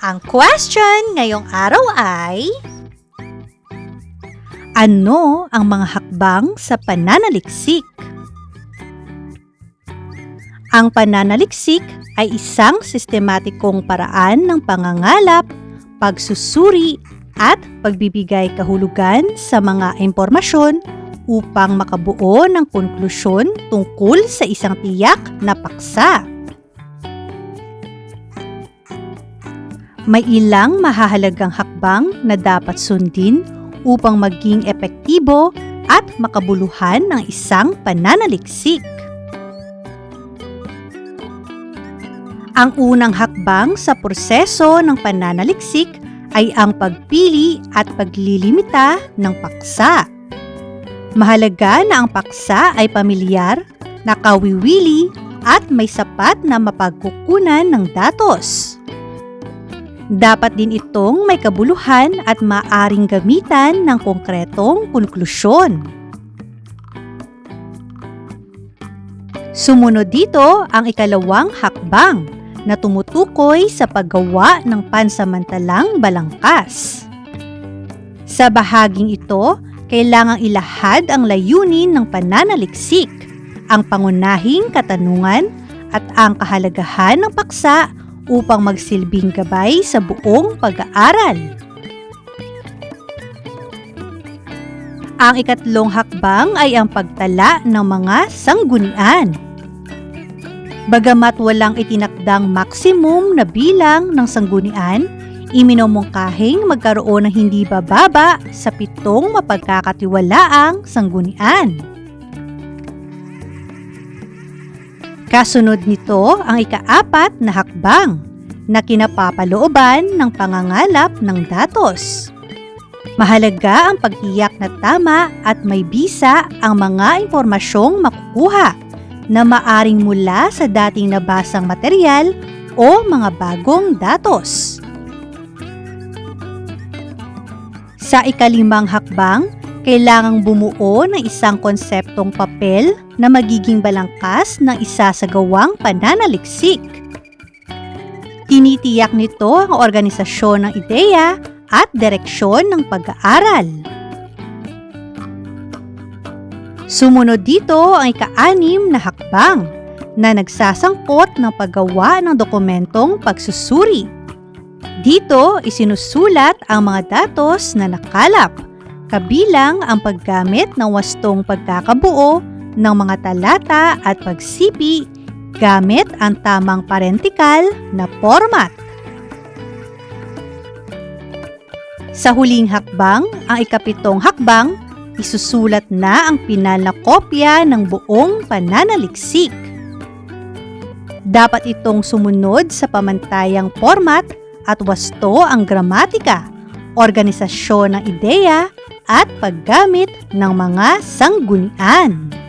Ang question ngayong araw ay Ano ang mga hakbang sa pananaliksik? Ang pananaliksik ay isang sistematikong paraan ng pangangalap, pagsusuri at pagbibigay kahulugan sa mga impormasyon upang makabuo ng konklusyon tungkol sa isang tiyak na paksa. May ilang mahahalagang hakbang na dapat sundin upang maging epektibo at makabuluhan ng isang pananaliksik. Ang unang hakbang sa proseso ng pananaliksik ay ang pagpili at paglilimita ng paksa. Mahalaga na ang paksa ay pamilyar, nakawiwili at may sapat na mapagkukunan ng datos. Dapat din itong may kabuluhan at maaring gamitan ng konkretong konklusyon. Sumunod dito ang ikalawang hakbang na tumutukoy sa paggawa ng pansamantalang balangkas. Sa bahaging ito, kailangang ilahad ang layunin ng pananaliksik, ang pangunahing katanungan at ang kahalagahan ng paksa upang magsilbing gabay sa buong pag-aaral. Ang ikatlong hakbang ay ang pagtala ng mga sanggunian. Bagamat walang itinakdang maksimum na bilang ng sanggunian, iminomongkahing magkaroon ng hindi bababa sa pitong mapagkakatiwalaang sanggunian. Kasunod nito ang ikaapat na hakbang na kinapapalooban ng pangangalap ng datos. Mahalaga ang pagtiyak na tama at may bisa ang mga impormasyong makukuha na maaring mula sa dating nabasang material o mga bagong datos. Sa ikalimang hakbang, kailangang bumuo ng isang konseptong papel na magiging balangkas ng isa sa gawang pananaliksik. Tinitiyak nito ang organisasyon ng ideya at direksyon ng pag-aaral. Sumunod dito ang ika-anim na hakbang na nagsasangkot ng paggawa ng dokumentong pagsusuri. Dito isinusulat ang mga datos na nakalap kabilang ang paggamit ng wastong pagkakabuo ng mga talata at pagsipi gamit ang tamang parentikal na format. Sa huling hakbang, ang ikapitong hakbang, isusulat na ang pinal na kopya ng buong pananaliksik. Dapat itong sumunod sa pamantayang format at wasto ang gramatika, organisasyon ng ideya at paggamit ng mga sanggunian.